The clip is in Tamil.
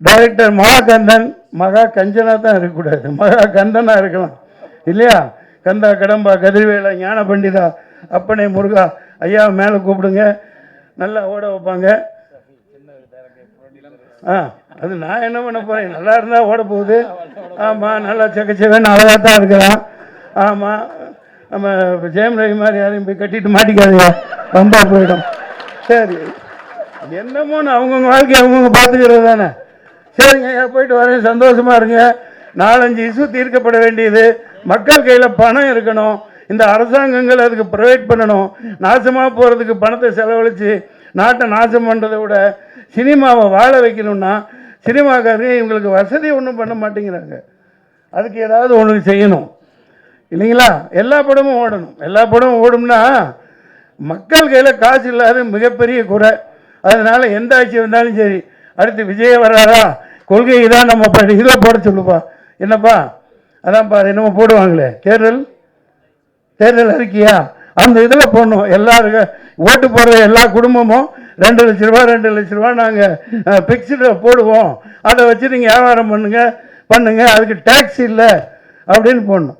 டைரக்டர் மகாகந்தன் மகா கஞ்சனாக தான் இருக்கக்கூடாது. மகா கந்தனாக இருக்கலாம். இல்லையா? கந்தா கடம்பா கதிர்வேலா ஞான பண்டிதா அப்பனே முருகா ஐயா மேலே கூப்பிடுங்க. நல்லா ஓட வைப்பாங்க. ஆ அது நான் என்ன பண்ண போகிறேன் நல்லா இருந்தால் ஓட போகுது. ஆமாம் நல்லா செக்கச்செவன்னு அழகாக தான் இருக்கிறான் ஆமாம் நம்ம ஜெயம் ரவி மாதிரி யாரையும் போய் கட்டிட்டு மாட்டிக்காதீங்க. ரொம்ப போயிடும். சரி. என்னமோன்னு அவங்கவுங்க வாழ்க்கையை அவங்கவுங்க பார்த்துக்கிறது தானே? சரிங்க ஐயா போயிட்டு வரேன். சந்தோஷமாக இருங்க. நாலஞ்சு இஷ்யூ தீர்க்கப்பட வேண்டியது. மக்கள் கையில் பணம் இருக்கணும். இந்த அரசாங்கங்கள் அதுக்கு ப்ரொவைட் பண்ணணும். நாசமாக போகிறதுக்கு பணத்தை செலவழித்து நாட்டை நாசம் பண்ணுறதை விட சினிமாவை வாழ வைக்கணும்னா சினிமாக்காரங்க இவங்களுக்கு வசதி ஒன்றும் பண்ண மாட்டேங்கிறாங்க. அதுக்கு ஏதாவது ஒன்று செய்யணும். இல்லைங்களா? எல்லா படமும் ஓடணும். எல்லா படமும் ஓடும்னா மக்கள் கையில் காசு இல்லாத மிகப்பெரிய குறை. அதனால் எந்த ஆட்சி வந்தாலும் சரி அடுத்து விஜய் வர்றாரா? கொள்கை தான் நம்ம இதில் போட சொல்லுப்பா என்னப்பா? அதான்ப்பா என்னமோ போடுவாங்களே. தேர்தல்? தேர்தல் அறிக்கையா? அந்த இதில் போடணும். எல்லாருக்கும் ஓட்டு போடுற எல்லா குடும்பமும் ரெண்டு லட்ச ரூபா ரெண்டு லட்ச ரூபா நாங்கள் ஃபிக்ஸ்டில் போடுவோம். அதை வச்சு நீங்கள் வியாபாரம் பண்ணுங்கள் பண்ணுங்கள் அதுக்கு டேக்ஸ் இல்லை. அப்படின்னு போடணும்.